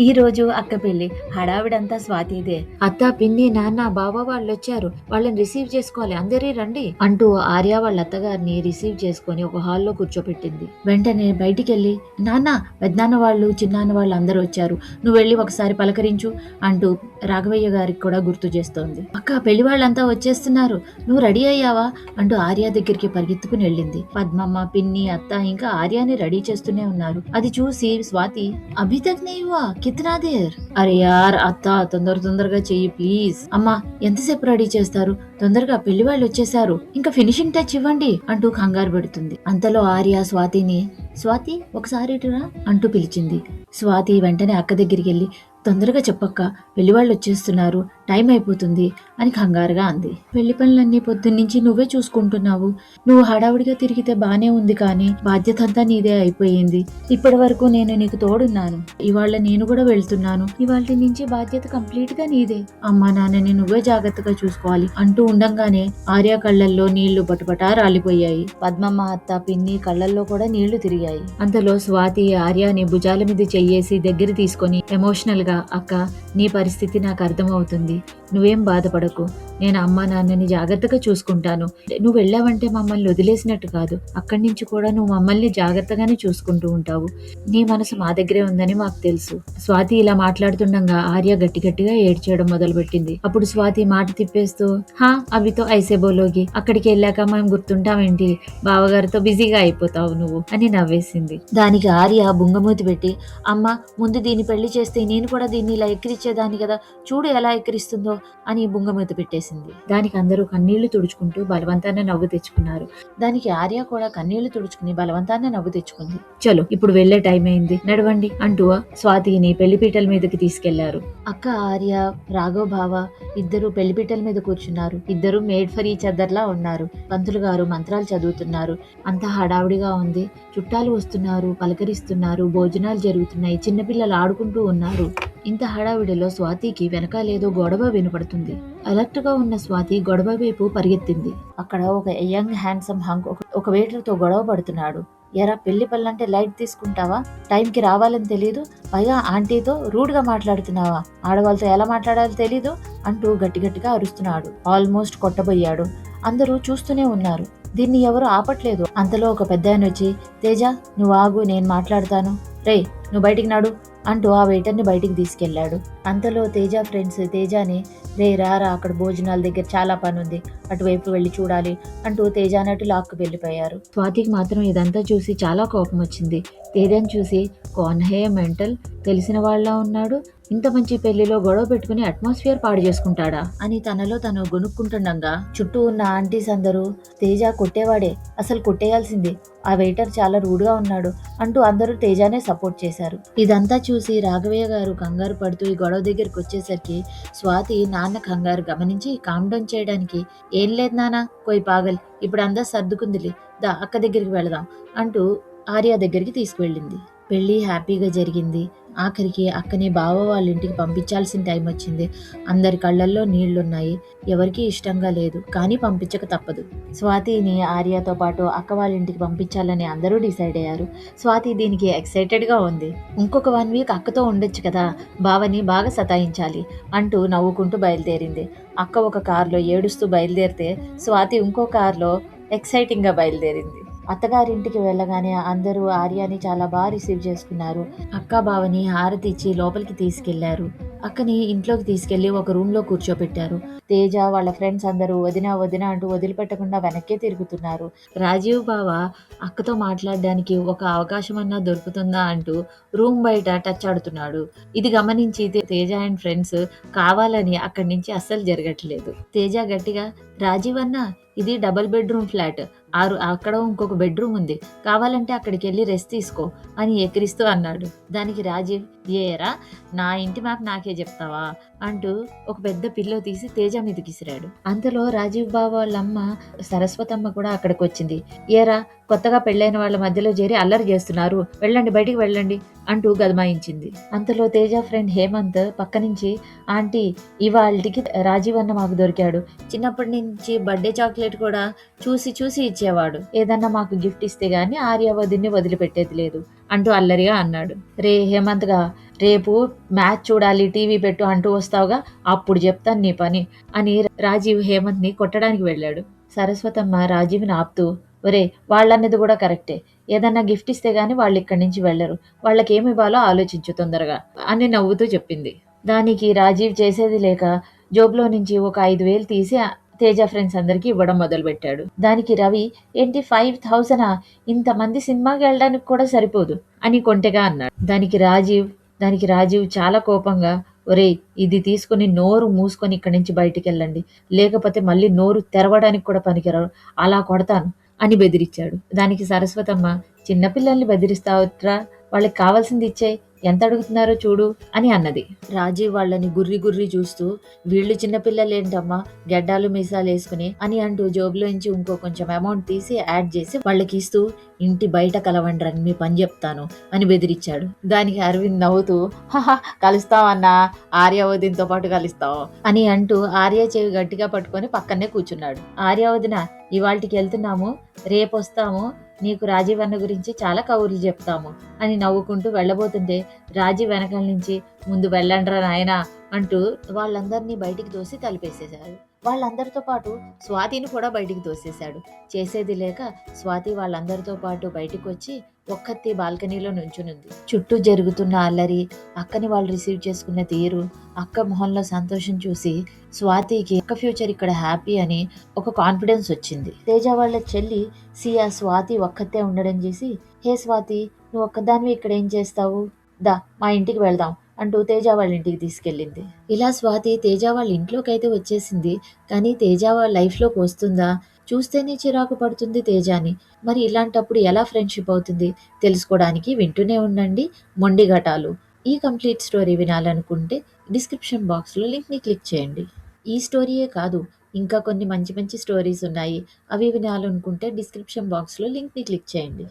ఈ రోజు అక్క పెళ్ళి హడావిడంతా స్వాతిదే. అత్త పిన్ని నాన్న బావ వాళ్ళు వచ్చారు వాళ్ళని రిసీవ్ చేసుకోవాలి. అందరి రండి అంటూ ఆర్య వాళ్ళ అత్తగారిని రిసీవ్ చేసుకొని ఒక హాల్లో కూర్చోపెట్టింది. వెంటనే బయటికి వెళ్ళి నాన్న పెద్దనాన్న వాళ్ళు చిన్నాన్న వాళ్ళు అందరూ వచ్చారు. నువ్వు వెళ్ళి ఒకసారి పలకరించు అంటూ రాఘవయ్య గారికి కూడా గుర్తు చేస్తోంది. అక్క పెళ్ళి వాళ్ళంతా వచ్చేస్తున్నారు. నువ్వు రెడీ అయ్యావా? అంటూ ఆర్య దగ్గరికి పరిగెత్తుకుని వెళ్ళింది. పద్మమ్మ పిన్ని అత్త ఇంకా ఆర్యాని రెడీ చేస్తూనే ఉన్నారు. అది చూసి స్వాతి అభితజ్ఞయువా కితనా దేర్? అరే యార్ అత్త తొందర తొందరగా చెయ్యి ప్లీజ్. అమ్మా ఎంతసేపు రెడీ చేస్తారు? తొందరగా పెళ్ళి వాళ్ళు వచ్చేసారు ఇంకా ఫినిషింగ్ టచ్ ఇవ్వండి అంటూ కంగారు పెడుతుంది. అంతలో ఆర్య స్వాతిని స్వాతి ఒకసారి ఇటురా అంటూ పిలిచింది. స్వాతి వెంటనే అక్క దగ్గరికి వెళ్ళి తొందరగా చెప్పక్క పెళ్ళి వాళ్ళు వచ్చేస్తున్నారు టైం అయిపోతుంది అని కంగారుగా అంది. పెళ్ళి పనులన్నీ పొద్దున్నుంచి నువ్వే చూసుకుంటున్నావు. నువ్వు హడావుడిగా తిరిగితే బానే ఉంది కానీ బాధ్యత అంతా నీదే అయిపోయింది. ఇప్పటి వరకు నేను నీకు తోడున్నాను. ఇవాళ నేను కూడా వెళ్తున్నాను. ఇవాళ నుంచి బాధ్యత కంప్లీట్గా నీదే. అమ్మా నాన్నని నువ్వే జాగ్రత్తగా చూసుకోవాలి అంటూ ఉండంగానే ఆర్య కళ్ళల్లో నీళ్ళు బటబటా రాలిపోయాయి. పద్మమ్మ అత్త పిన్ని కళ్ళల్లో కూడా నీళ్ళు తిరిగాయి. అంతలో స్వాతి ఆర్యాని భుజాల మీద చెయ్యేసి దగ్గర తీసుకొని ఎమోషనల్గా అక్క నీ పరిస్థితి నాకు అర్థమవుతుంది. నువ్వేం బాధపడకు. నేను అమ్మా నాన్నని జాగ్రత్తగా చూసుకుంటాను. నువ్వు వెళ్ళావంటే మమ్మల్ని వదిలేసినట్టు కాదు. అక్కడి నుంచి కూడా నువ్వు మమ్మల్ని జాగ్రత్తగానే చూసుకుంటూ ఉంటావు. నీ మనసు మా దగ్గరే ఉందని మాకు తెలుసు. స్వాతి ఇలా మాట్లాడుతుండగా ఆర్య గట్టి గట్టిగా ఏడ్చేయడం మొదలుపెట్టింది. అప్పుడు స్వాతి మాట తిప్పేస్తూ హా అవితో ఐసేబోలోకి అక్కడికి వెళ్ళాక మనం గుర్తుంటామేంటి? బావగారితో బిజీగా అయిపోతావు నువ్వు అని నవ్వేసింది. దానికి ఆర్య బుంగమూతి పెట్టి అమ్మ ముందు దీన్ని పెళ్ళి చేస్తే నేను కూడా దీన్ని ఇలా ఎక్కిరిచ్చేదాన్ని కదా? చూడు ఎలా ఎక్కిరిస్తుందో అని బుంగమూత పెట్టేసింది. దానికి అందరూ కన్నీళ్ళు తుడుచుకుంటూ బలవంతాన్ని నవ్వు తెచ్చుకున్నారు. దానికి ఆర్య కూడా కన్నీళ్ళు తుడుచుకుని బలవంతాన్ని నవ్వు తెచ్చుకుంది. చలో ఇప్పుడు వెళ్ళే టైం అయింది. నడవండి అంటూ స్వాతిని పెళ్ళిపీటల మీదకి తీసుకెళ్ళారు. అక్క ఆర్య రాఘవ భావ ఇద్దరు పెళ్ళిపీటల మీద కూర్చున్నారు. ఇద్దరు మేడ్ ఫర్ ఈ అదర్లా ఉన్నారు. పంతులు గారు మంత్రాలు చదువుతున్నారు. అంతా హడావుడిగా ఉంది. చుట్టాలు వస్తున్నారు పలకరిస్తున్నారు భోజనాలు జరుగుతున్నాయి. చిన్నపిల్లలు ఆడుకుంటూ ఉన్నారు. ఇంత హడావిడిలో స్వాతికి వెనకాలేదో గొడవ వినపడుతుంది. అలర్ట్గా ఉన్న స్వాతి గొడవ వైపు పరిగెత్తింది. అక్కడ ఒక యంగ్ హ్యాండ్సమ్ హంక్ ఒక- ఒక గొడవ పడుతున్నాడు. ఎరా పెళ్ళి పళ్ళంటే లైట్ తీసుకుంటావా? టైంకి రావాలని తెలియదు పైగా ఆంటీతో రూడ్గా మాట్లాడుతున్నావా? ఆడవాళ్ళతో ఎలా మాట్లాడాలో తెలీదు అంటూ గట్టి గట్టిగా అరుస్తున్నాడు. ఆల్మోస్ట్ కొట్టబోయాడు. అందరూ చూస్తూనే ఉన్నారు. దీన్ని ఎవరు ఆపట్లేదు? అంతలో ఒక పెద్ద ఆయన వచ్చి తేజ నువ్వు ఆగు నేను మాట్లాడతాను. రే నువ్వు బయటికి నాడు. అంటూ ఆ వెయిటర్ని బయటికి తీసుకెళ్ళాడు అంతలో తేజ ఫ్రెండ్స్ తేజాని రే రారా అక్కడ భోజనాల దగ్గర చాలా పని ఉంది. అటువైపు వెళ్ళి చూడాలి అంటూ తేజ అన్నట్టు లాక్కు వెళ్ళిపోయారు. స్వాతికి మాత్రం ఇదంతా చూసి చాలా కోపం వచ్చింది. తేజని చూసి కోన్హే మెంటల్ తెలిసిన వాళ్ళ ఉన్నాడు. ఇంత మంచి పెళ్ళిలో గొడవ పెట్టుకుని అట్మాస్ఫియర్ పాడు చేసుకుంటాడా? అని తనలో తను గొనుక్కుంటుండగా చుట్టూ ఉన్న ఆంటీస్ అందరూ తేజ కొట్టేవాడే అసలు కొట్టేయాల్సింది. ఆ వెయిటర్ చాలా రూడ్గా ఉన్నాడు అంటూ అందరూ తేజానే సపోర్ట్ చేశారు. ఇదంతా చూసి రాఘవయ్య గారు కంగారు పడుతూ ఈ గొడవ దగ్గరికి వచ్చేసరికి స్వాతి నాన్న కంగారు గమనించి కామ్ డౌన్ చేయడానికి ఏం లేదు నాన్న కోయి పాగల్ ఇప్పుడు అందా సర్దుకుందిలే దా అక్క దగ్గరికి వెళదాం అంటూ ఆర్య దగ్గరికి తీసుకువెళ్ళింది. పెళ్ళి హ్యాపీగా జరిగింది. ఆఖరికి అక్కని బావ వాళ్ళ ఇంటికి పంపించాల్సిన టైం వచ్చింది. అందరి కళ్ళల్లో నీళ్ళున్నాయి. ఎవరికీ ఇష్టంగా లేదు. కానీ పంపించక తప్పదు. స్వాతిని ఆర్యతో పాటు అక్క వాళ్ళ ఇంటికి పంపించాలని అందరూ డిసైడ్ అయ్యారు. స్వాతి దీనికి ఎక్సైటెడ్గా ఉంది. ఇంకొక వన్ వీక్ అక్కతో ఉండొచ్చు కదా. బావని బాగా సతాయించాలి అంటూ నవ్వుకుంటూ బయలుదేరింది. అక్క ఒక కారులో ఏడుస్తూ బయలుదేరితే స్వాతి ఇంకో కారులో ఎక్సైటింగ్గా బయలుదేరింది. అత్తగారింటికి వెళ్ళగానే అందరూ ఆర్యాని చాలా బాగా రిసీవ్ చేసుకున్నారు. అక్క బావని హారతి ఇచ్చి లోపలికి తీసుకెళ్ళారు. అక్కని ఇంట్లోకి తీసుకెళ్ళి ఒక రూమ్లో కూర్చోబెట్టారు తేజ వాళ్ళ ఫ్రెండ్స్ అందరూ వదిన వదిన అంటూ వదిలిపెట్టకుండా వెనక్కే తిరుగుతున్నారు. రాజీవ్ బావ అక్కతో మాట్లాడడానికి ఒక అవకాశం అన్నా దొరుకుతుందా అంటూ రూమ్ బయట టచ్ ఆడుతున్నాడు. ఇది గమనించి తేజ అండ్ ఫ్రెండ్స్ కావాలని అక్కడి నుంచి అస్సలు జరగట్లేదు. తేజ గట్టిగా రాజీవ్ అన్న ఇది డబల్ బెడ్రూమ్ ఫ్లాట్. ఆరు అక్కడ ఇంకొక బెడ్రూమ్ ఉంది. కావాలంటే అక్కడికి వెళ్ళి రెస్ట్ తీసుకో అని ఎక్కిరిస్తూ అన్నాడు. దానికి రాజీవ్ ఏరా నా ఇంటి మ్యాప్ నాకే చెప్తావా? అంటూ ఒక పెద్ద పిల్లో తీసి తేజ మీదకి విసిరాడు అంతలో రాజీవ్ బాబు వాళ్ళమ్మ సరస్వతమ్మ కూడా అక్కడికి వచ్చింది ఏరా కొత్తగా పెళ్ళైన వాళ్ళ మధ్యలో చేరి అల్లరి చేస్తున్నారు. వెళ్ళండి బయటికి వెళ్ళండి అంటూ గదమాయించింది. అంతలో తేజ ఫ్రెండ్ హేమంత్ పక్క నుంచి ఆంటీ ఇవాళకి రాజీవ్ అన్న మాకు దొరికాడు. చిన్నప్పటి నుంచి బర్త్డే చాక్లెట్ కూడా చూసి చూసి ఇచ్చేవాడు. ఏదన్నా మాకు గిఫ్ట్ ఇస్తే గానీ ఆర్యావధిని వదిలిపెట్టేది లేదు అంటూ అల్లరిగా అన్నాడు. రే హేమంత్గా రేపు మ్యాచ్ చూడాలి టీవీ పెట్టు అంటూ వస్తావుగా అప్పుడు చెప్తాను నీ పని అని రాజీవ్ హేమంత్ని కొట్టడానికి వెళ్ళాడు. సరస్వతమ్మ రాజీవ్ని ఆపుతూ ఒరే వాళ్ళన్నది కూడా కరెక్టే. ఏదన్నా గిఫ్ట్ ఇస్తే గానీ వాళ్ళు ఇక్కడి నుంచి వెళ్ళరు. వాళ్ళకి ఏమి ఇవ్వాలో ఆలోచించు తొందరగా అని నవ్వుతూ చెప్పింది. దానికి రాజీవ్ చేసేది లేక జోబులో నుంచి ఒక ఐదు వేలు తీసి తేజ ఫ్రెండ్స్ అందరికి ఇవ్వడం మొదలుపెట్టాడు. దానికి రవి ఏంటి ఫైవ్ థౌసండ్? ఇంతమంది సినిమాకి వెళ్ళడానికి కూడా సరిపోదు అని కొంటెగా అన్నాడు. దానికి రాజీవ్ దానికి రాజీవ్ చాలా కోపంగా ఒరేయ్ ఇది తీసుకుని నోరు మూసుకొని ఇక్కడి నుంచి బయటికి వెళ్ళండి. లేకపోతే మళ్ళీ నోరు తెరవడానికి కూడా పనికిరారు. అలా కొడతాను. అని బెదిరించాడు. దానికి సరస్వతమ్మ చిన్నపిల్లల్ని బెదిరిస్తావుట్రా? వాళ్ళకి కావాల్సింది ఇచ్చేయి ఎంత అడుగుతున్నారో చూడు అని అన్నది. రాజీవ్ వాళ్ళని గుర్రి గుర్రి చూస్తూ వీళ్ళు చిన్నపిల్లలేంటమ్మా గెడ్డాలు మీసాలు వేసుకుని అని అంటూ జోబులోంచి ఇంకో కొంచెం అమౌంట్ తీసి యాడ్ చేసి వాళ్ళకి ఇస్తూ ఇంటి బయట కలవండ్రని మీ పని చెప్తాను అని బెదిరించాడు. దానికి అరవింద్ నవ్వుతూ హహ కలుస్తావన్నా ఆర్యావదితో పాటు కలుస్తావు అని అంటూ ఆర్య చెవి గట్టిగా పట్టుకొని పక్కనే కూర్చున్నాడు. ఆర్యావదిన ఇవాళకి వెళ్తున్నాము రేపు వస్తాము నీకు రాజీవన్న గురించి చాలా కౌరులు చెప్తాము అని నవ్వుకుంటూ వెళ్ళబోతుంటే రాజీ వెనకాల నుంచి ముందు వెళ్ళండ్రా నాయనా అంటూ వాళ్ళందరినీ బయటికి తోసి తలిపేసేశారు. వాళ్ళందరితో పాటు స్వాతిని కూడా బయటికి తోసేశాడు. చేసేది లేక స్వాతి వాళ్ళందరితో పాటు బయటికి వచ్చి ఒక్కత్తి బాల్కనీలో నుంచునుంది. చుట్టూ జరుగుతున్న అల్లరి అక్కని వాళ్ళు రిసీవ్ చేసుకున్న తీరు అక్క మొహంలో సంతోషం చూసి స్వాతికి అక్క ఫ్యూచర్ ఇక్కడ హ్యాపీ అని ఒక కాన్ఫిడెన్స్ వచ్చింది. తేజ వాళ్ళ చెల్లి సియా స్వాతి ఒక్కతే ఉండడం చేసి హే స్వాతి నువ్వు ఒక్కదానివి ఇక్కడ ఏం చేస్తావు? దా మా ఇంటికి వెళ్దాం. అంటూ తేజ వాళ్ళ ఇంటికి తీసుకెళ్ళింది. ఇలా స్వాతి తేజ వాళ్ళ ఇంట్లోకి అయితే వచ్చేసింది. కానీ తేజ వాళ్ళ లైఫ్లోకి వస్తుందా? చూస్తేనే చిరాకు పడుతుంది తేజాని. మరి ఇలాంటప్పుడు ఎలా ఫ్రెండ్షిప్ అవుతుంది? తెలుసుకోవడానికి వింటూనే ఉండండి మొండి ఘటాలు. ఈ కంప్లీట్ స్టోరీ వినాలనుకుంటే డిస్క్రిప్షన్ బాక్స్లో లింక్ని క్లిక్ చేయండి. ఈ స్టోరీయే కాదు ఇంకా కొన్ని మంచి మంచి స్టోరీస్ ఉన్నాయి. అవి వినాలనుకుంటే డిస్క్రిప్షన్ బాక్స్లో లింక్ని క్లిక్ చేయండి.